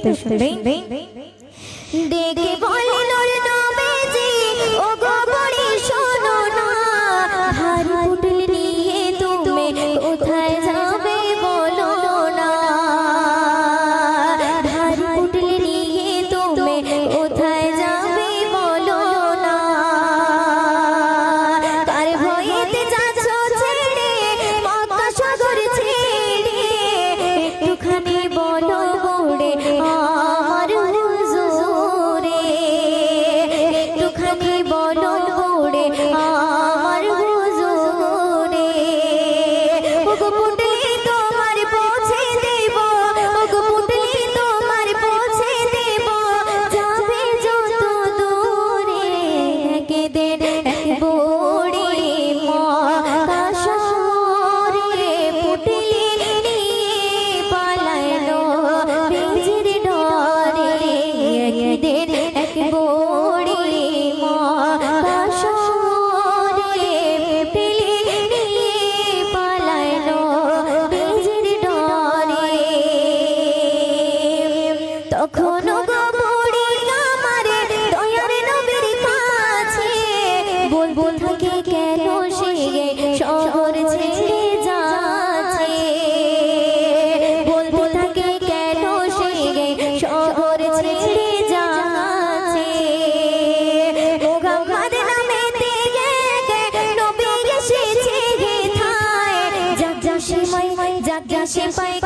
কত সুন্দর দেখে বলে 先翻一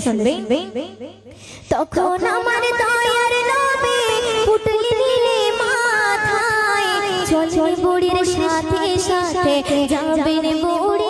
শুনবেন? তখন আমার দয়ার নবী পুটলি দিলে মাথায় চল চল বুড়ির সাথে সাথে যাবেন বুড়ি